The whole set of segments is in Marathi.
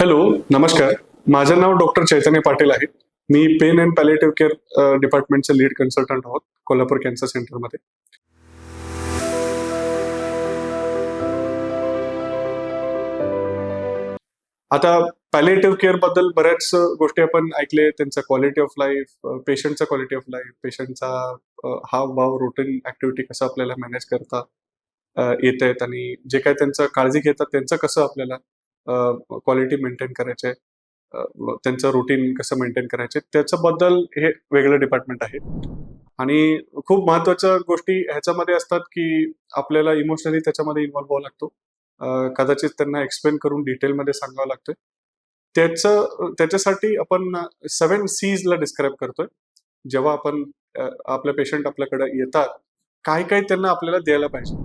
हॅलो नमस्कार. माझं नाव डॉक्टर चैतन्य पाटील आहे. मी पेन अँड पॅलेटिव्ह केअर डिपार्टमेंटचे लीड कन्सल्टंट आहोत कोल्हापूर कॅन्सर सेंटरमध्ये आता पॅलेटिव्ह केअरबद्दल बऱ्याच गोष्टी आपण ऐकले. त्यांचा क्वालिटी ऑफ लाईफ पेशंटचा क्वालिटी ऑफ लाईफ पेशंटचा हा भाव रुटीन ऍक्टिव्हिटी कसं आपल्याला मॅनेज करता येत आहेत आणि जे काय त्यांचं काळजी घेतात त्यांचं कसं आपल्याला क्वालिटी मेंटेन करायचे. त्यांचं रुटीन कसं मेंटेन करायचे त्याच्याबद्दल हे वेगळं डिपार्टमेंट आहे. आणि खूप महत्त्वाच्या गोष्टी ह्याच्यामध्ये असतात की आपल्याला इमोशनली त्याच्यामध्ये इन्व्हॉल्व व्हावं लागतो. कदाचित त्यांना एक्सप्लेन करून डिटेलमध्ये सांगावं लागतं त्याचं त्याच्यासाठी आपण सेवन सीज ला डिस्क्राईब करतोय. जेव्हा आपण आपल्या आपले पेशंट आपल्याकडे येतात काय काय त्यांना आपल्याला द्यायला पाहिजे.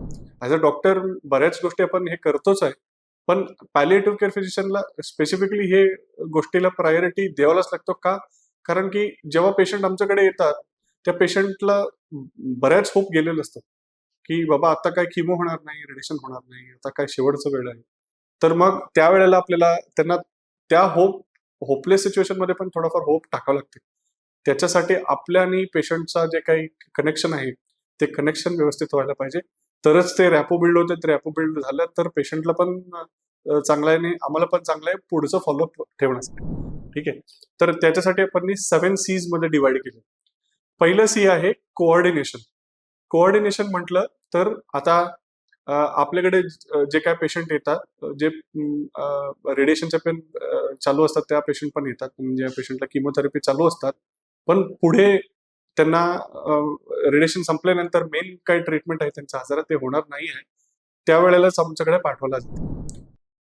ॲज अ डॉक्टर बऱ्याच गोष्टी आपण हे करतोच आहे. पण पॅलिएटिव्ह केअर फिजिशियनला स्पेसिफिकली हे गोष्टीला प्रायोरिटी द्यावाच लागतो का? कारण की जेव्हा पेशंट आमच्याकडे येतात त्या पेशंटला बऱ्याच होप गेलेलं असतं की बाबा आता काय किमो होणार नाही रेडिएशन होणार नाही आता काय शेवटचं वेळ आहे. तर मग त्यावेळेला आपल्याला त्यांना त्या होप होपलेस सिच्युएशनमध्ये पण थोडाफार होप टाकावं लागते. त्याच्यासाठी आपल्या आणि पेशंटचा जे काही कनेक्शन आहे ते कनेक्शन व्यवस्थित व्हायला पाहिजे. तरच ते रॅपो बिल्ड होते. ते रॅपो बिल्ड झालं तर पेशंटला पण चांगलं आहे आणि आम्हाला पण चांगलं आहे पुढचं फॉलोअप ठेवण्यासाठी. ठीक आहे? तर त्याच्यासाठी आपण सेव्हन सीजमध्ये डिवाइड केलं. पहिलं सी आहे कोऑर्डिनेशन कोऑर्डिनेशन म्हटलं तर आता आपल्याकडे जे काय पेशंट येतात जे रेडिएशनचे पेन चालू असतात त्या पेशंट पण येतात. म्हणजे पेशंटला किमोथेरपी चालू असतात. पण पुढे त्यांना रेडिएशन संपल्यानंतर मेन काय ट्रीटमेंट आहे त्यांच्या आजारात ते होणार नाही आहे. त्यावेळेलाच आमच्याकडे पाठवला जातो.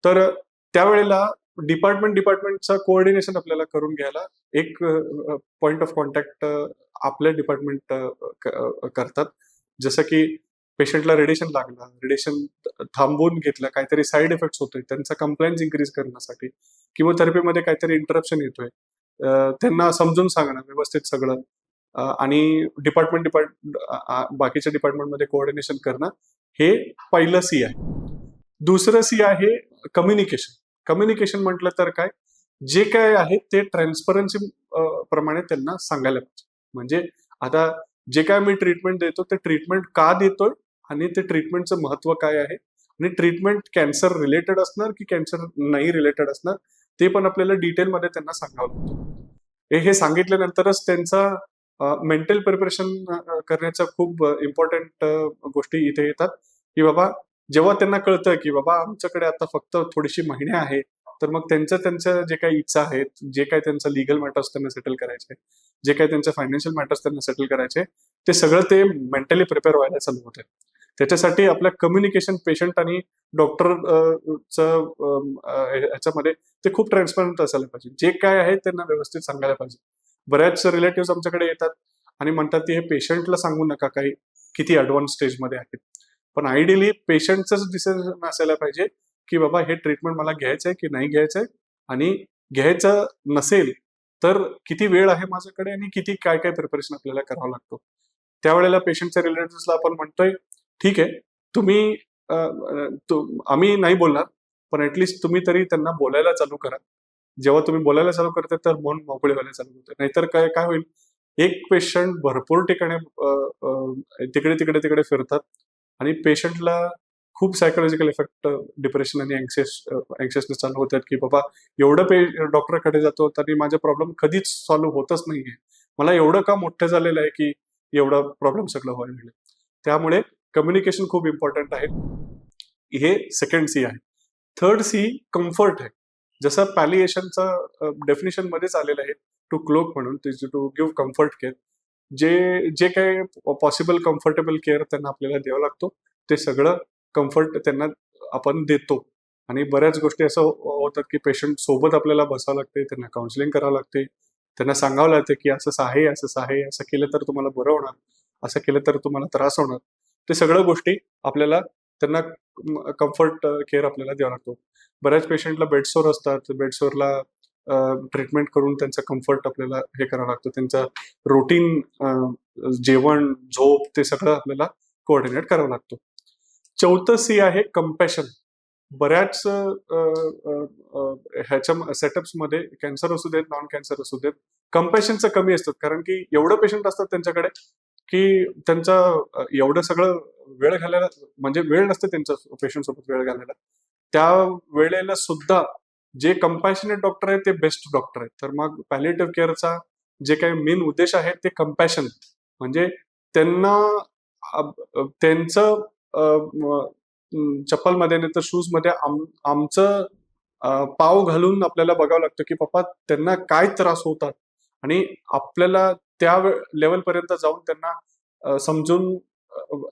तर त्यावेळेला डिपार्टमेंट डिपार्टमेंटचं कोऑर्डिनेशन आपल्याला करून घ्यायला एक पॉइंट ऑफ कॉन्टॅक्ट आपल्या डिपार्टमेंट करतात. जसं की पेशंटला रेडिएशन लागलं रेडिएशन थांबवून घेतलं काहीतरी साईड इफेक्ट्स होतोय त्यांचा कंप्लायन्स इन्क्रीज करण्यासाठी किमोथेरपीमध्ये काहीतरी इंटरप्शन येतोय त्यांना समजून सांगणं व्यवस्थित सगळं. आणि डिपार्टमेंट डिपार्ट बाकीच्या डिपार्टमेंटमध्ये कोऑर्डिनेशन करणं हे पहिलं सी आहे. दुसरं सी आहे कम्युनिकेशन कम्युनिकेशन म्हटलं तर काय? जे काय आहे ते ट्रान्सपरन्सी प्रमाणे त्यांना सांगायला पाहिजे. म्हणजे आता जे काय मी ट्रीटमेंट देतो ते ट्रीटमेंट का देतोय आणि ते ट्रीटमेंटचं महत्त्व काय आहे? आणि ट्रीटमेंट कॅन्सर रिलेटेड असणार की कॅन्सर नाही रिलेटेड असणार? ते पण आपल्याला डिटेलमध्ये त्यांना सांगावं लागतं. हे- हे सांगितल्यानंतरच त्यांचा मेंटल प्रिपरेशन करण्याच्या खूप इम्पॉर्टंट गोष्टी इथे येतात की बाबा जेव्हा त्यांना कळतं की बाबा आमच्याकडे आता फक्त थोडीशी महिने आहे तर मग त्यांच्या त्यांच्या जे काही इच्छा आहेत जे काही त्यांचं लिगल मॅटर्स त्यांना सेटल करायचे जे काही त्यांचे फायनान्शियल मॅटर्स त्यांना सेटल करायचे ते सगळं ते मेंटली प्रिपेअर व्हायला चालू होते. त्याच्यासाठी आपल्या कम्युनिकेशन पेशंट आणि डॉक्टर ह्याच्यामध्ये ते खूप ट्रान्सपरंट असायला पाहिजे. जे काय आहे त्यांना व्यवस्थित सांगायला पाहिजे. बऱ्याच रिलेटिव्ह आमच्याकडे येतात आणि म्हणतात की हे पेशंटला सांगू नका काही किती ऍडव्हान्स स्टेजमध्ये आहेत. पण आयडियली पेशंटच डिसिजन असायला पाहिजे की बाबा हे ट्रीटमेंट मला घ्यायचं आहे की नाही घ्यायचं आहे आणि घ्यायचं नसेल तर किती वेळ आहे माझ्याकडे आणि किती काय काय प्रिपरेशन आपल्याला करावा लागतो. त्यावेळेला पेशंटच्या रिलेटिव्हला आपण म्हणतोय ठीक आहे तुम्ही आम्ही नाही बोलणार पण ऍटलिस्ट तुम्ही तरी त्यांना बोलायला चालू करा. जेव्हा तुम्ही बोलायला चालू करता तर मन मोकळे व्हायला चालू होते नाहीतर काय काय होईल? एक पेशंट भरपूर ठिकाणी तिकडे तिकडे तिकडे फिरतात आणि पेशंटला खूप सायकोलॉजिकल इफेक्ट डिप्रेशन आणि अँक्सियस अँक्सियसनेस चालू होतात की बाबा एवढं पे डॉक्टरकडे जातो तरी माझा प्रॉब्लेम कधीच सॉल्व्ह होतच नाहीये. मला एवढं का मोठं झालेलं आहे की एवढा प्रॉब्लेम सगळं व्हायला मिळेल त्यामुळे कम्युनिकेशन खूप इम्पॉर्टंट आहे. हे सेकंड सी आहे. थर्ड सी कम्फर्ट आहे. जसं पॅलिएशनचं डेफिनेशन मध्येच आलेलं आहे टू क्लोक म्हणून टू गिव्ह कम्फर्ट केअर जे जे काही पॉसिबल कम्फर्टेबल केअर त्यांना आपल्याला द्यावं लागतो ते सगळं कम्फर्ट त्यांना आपण देतो. आणि बऱ्याच गोष्टी असं हो, होतात की पेशंट सोबत आपल्याला बसावं लागते त्यांना काउन्सिलिंग करावं लागते त्यांना सांगावं लागतं की असं आहे असं आहे असं केलं तर तुम्हाला बरं होणार असं केलं तर तुम्हाला त्रास होणार. ते सगळ्या गोष्टी आपल्याला त्यांना कम्फर्ट केअर आपल्याला द्यावा लागतो. बऱ्याच पेशंटला बेडसोर असतात. बेडसोरला ट्रीटमेंट करून त्यांचा कम्फर्ट आपल्याला हे करावं लागतं. त्यांचं रुटीन जेवण झोप ते सगळं आपल्याला कोऑर्डिनेट करावं लागतो. चौथं सी आहे कम्पॅशन बऱ्याच अ, ह्याच्या सेटअप्समध्ये कॅन्सर असू देत नॉन कॅन्सर असू देत कम्पॅशनचं कमी असतात. कारण की एवढं पेशंट असतात त्यांच्याकडे की त्यांचा एवढं सगळं वेळ घालायला म्हणजे वेळ नसते त्यांचा पेशंट सोबत वेळ घालायला. त्या वेळेला सुद्धा जे कंपॅशनेट डॉक्टर आहेत ते बेस्ट डॉक्टर आहेत. तर मग पॅलेटिव्ह केअरचा जे काही मेन उद्देश आहे ते कंपॅशन म्हणजे त्यांना त्यांचं चप्पलमध्ये नाही तर शूजमध्ये आम- आमचं पाव घालून आपल्याला बघावं लागतं की पप्पा त्यांना काय त्रास होतात? आणि आपल्याला त्या लेवल पर्यंत जाऊन त्यांना समजून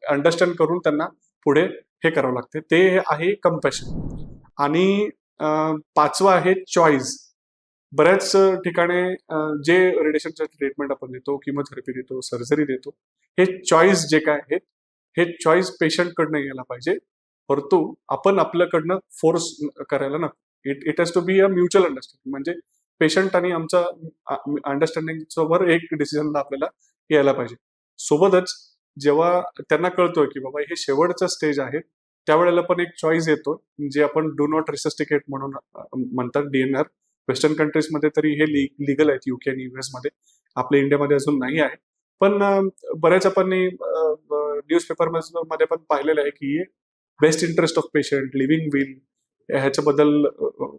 अंडरस्टँड करून त्यांना पुढे हे करावं लागते. ते आहे कम्पॅशन आणि पाचवं आहे चॉईस बऱ्याच ठिकाणी जे रेडिएशनचं ट्रीटमेंट आपण देतो किमोथेरपी देतो सर्जरी देतो हे चॉईस जे काय आहेत हे चॉईस पेशंटकडनं यायला पाहिजे. परंतु आपण आपल्याकडनं फोर्स करायला नको. It it has to be a mutual understanding म्हणजे पेशंट आणि आमचा अंडरस्टँडिंग वर एक डिसिजनला आपल्याला यायला पाहिजे. सोबतच जेव्हा त्यांना कळतोय की बाबा हे शेवटचं स्टेज आहे त्यावेळेला पण एक चॉईस येतो जे आपण डू नॉट रिसस्टिकेट म्हणून म्हणतात डीएनआर वेस्टर्न कंट्रीजमध्ये तरी हे लिगल आहेत युके आणि युएसमध्ये आपल्या इंडियामध्ये अजून नाही आहे. पण बऱ्याच आपण न्यूजपेपरमध्ये पण पाहिलेलं आहे की best interest of patient living will ह्याच्याबद्दल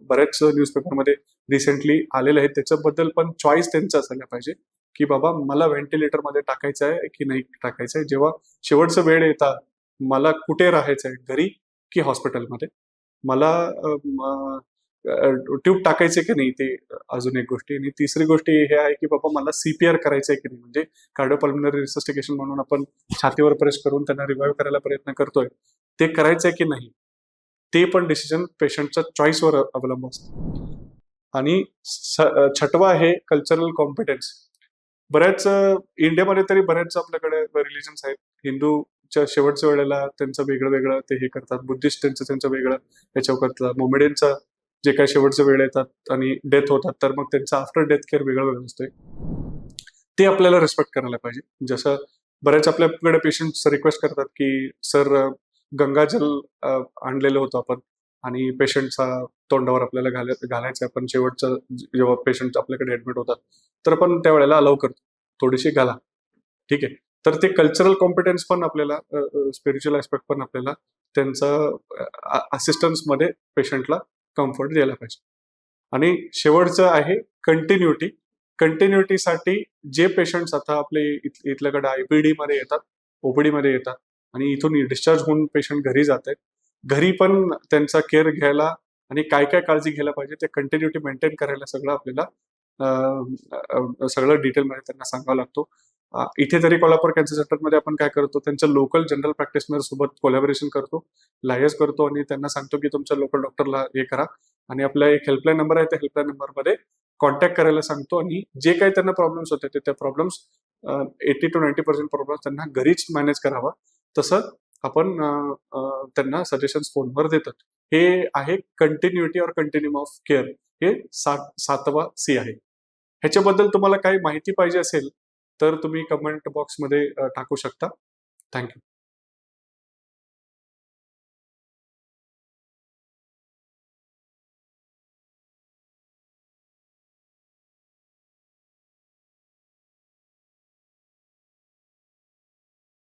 बऱ्याच न्यूजपेपरमध्ये रिसेंटली आलेले आहेत त्याच्याबद्दल पण चॉईस त्यांचा असायला पाहिजे. की बाबा मला व्हेंटिलेटरमध्ये टाकायचं आहे की नाही टाकायचं आहे? जेव्हा शेवटचं वेळ येतात मला कुठे राहायचं आहे? घरी की हॉस्पिटलमध्ये मला ट्यूब टाकायचे की नाही? ते अजून एक गोष्टी. आणि तिसरी गोष्ट हे आहे की बाबा मला सीपीआर करायचं आहे की नाही? म्हणजे कार्डिओपल्मिनरी रिसस्टिकेशन म्हणून आपण छातीवर प्रेस करून त्यांना रिवाईव्ह करायला प्रयत्न करतोय. ते करायचंय की नाही? ते पण डिसिजन पेशंटच्या चॉईसवर अवलंबून असतं. आणि छटवा छठवा आहे कल्चरल कॉम्पिटन्स बऱ्याच इंडियामध्ये तरी बऱ्याच आपल्याकडे रिलिजन्स आहेत. हिंदूच्या शेवटच्या वेळेला त्यांचं वेगळं वेगळं ते हे करतात. बुद्धिस्ट त्यांचं त्यांचं वेगळं याच्यावर करतात. मोमेडियनचं जे काही शेवटचं वेळ येतात आणि डेथ होतात तर मग त्यांचं आफ्टर डेथ केअर वेगळं वेगळं असतंय. ते आपल्याला रिस्पेक्ट करायला पाहिजे. जसं बऱ्याच आपल्याकडे पेशंट्स रिक्वेस्ट करतात की सर गंगाजल आणलेलं होतं आपण. आणि पेशंटचा तोंडावर आपल्याला घालाय घालायचं आपण. शेवटचं जेव्हा पेशंट आपल्याकडे ऍडमिट होतात तर आपण त्यावेळेला अलाव करतो. थोडीशी घाला. ठीक आहे. तर ते कल्चरल कॉम्पिटन्स पण आपल्याला स्पिरिच्युअल ऍस्पेक्ट पण आपल्याला त्यांचं असिस्टन्समध्ये पेशंटला कम्फर्ट द्यायला पाहिजे. आणि शेवटचं आहे कंटिन्युटी कंटिन्युटीसाठी जे पेशंट्स आता आपले इथ- इथल्याकडे आयपीडी मध्ये येतात ओपीडी मध्ये येतात आणि इथून डिस्चार्ज होऊन पेशंट घरी जात आहेत घरी पण त्यांचा केअर घ्यायला आणि काय काय काळजी घ्यायला पाहिजे ते कंटिन्युटी मेंटेन करायला सगळं आपल्याला सगळं डिटेलमध्ये त्यांना सांगावा लागतो. इथे तरी कोल्हापूर कॅन्सर सेंटरमध्ये आपण काय करतो त्यांच्या लोकल जनरल प्रॅक्टिशनर सोबत कोलॅबोरेशन करतो लायस करतो आणि त्यांना सांगतो की तुमच्या लोकल डॉक्टरला हे करा. आणि आपला एक हेल्पलाईन नंबर आहे त्या हेल्पलाईन नंबरमध्ये कॉन्टॅक्ट करायला सांगतो आणि जे काही त्यांना प्रॉब्लेम्स होते ते त्या problems eighty two ninety percent problems त्यांना घरीच मॅनेज करावा. तसं आपण त्यांना सजेशन्स फोनवर देतात. हे आहे कंटिन्युटी और कंटिन्युम ऑफ केअर हे सात सातवा सी आहे. ह्याच्याबद्दल तुम्हाला काही माहिती पाहिजे असेल तर तुम्ही कमेंट बॉक्समध्ये टाकू शकता. थँक्यू